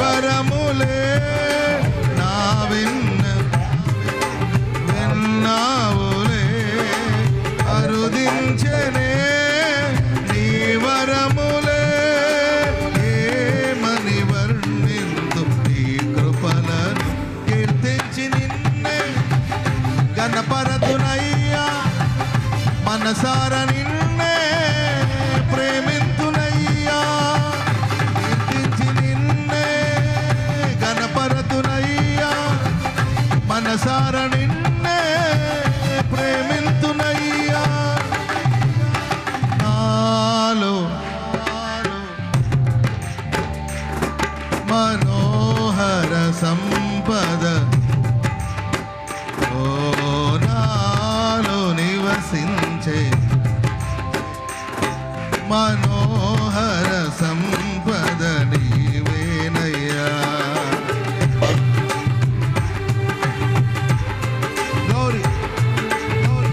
వరములే నా విన్న విన్నావులే అరుదించనే నీ వరములే ఏమని వర్ణిందు నీ కృపలను కీర్తించి మనసార నిన్నే ప్రేమింతునయ్యా. కీర్తించి నిన్నే గణపరతునయ్యా మనసార నిన్నే ప్రేమింతునయ్యా. నాలో మనోహర సంపద మనోహర సంపద నీవేనయ్యా Glory. Glory.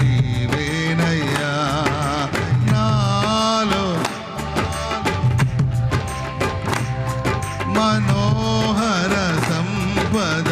பத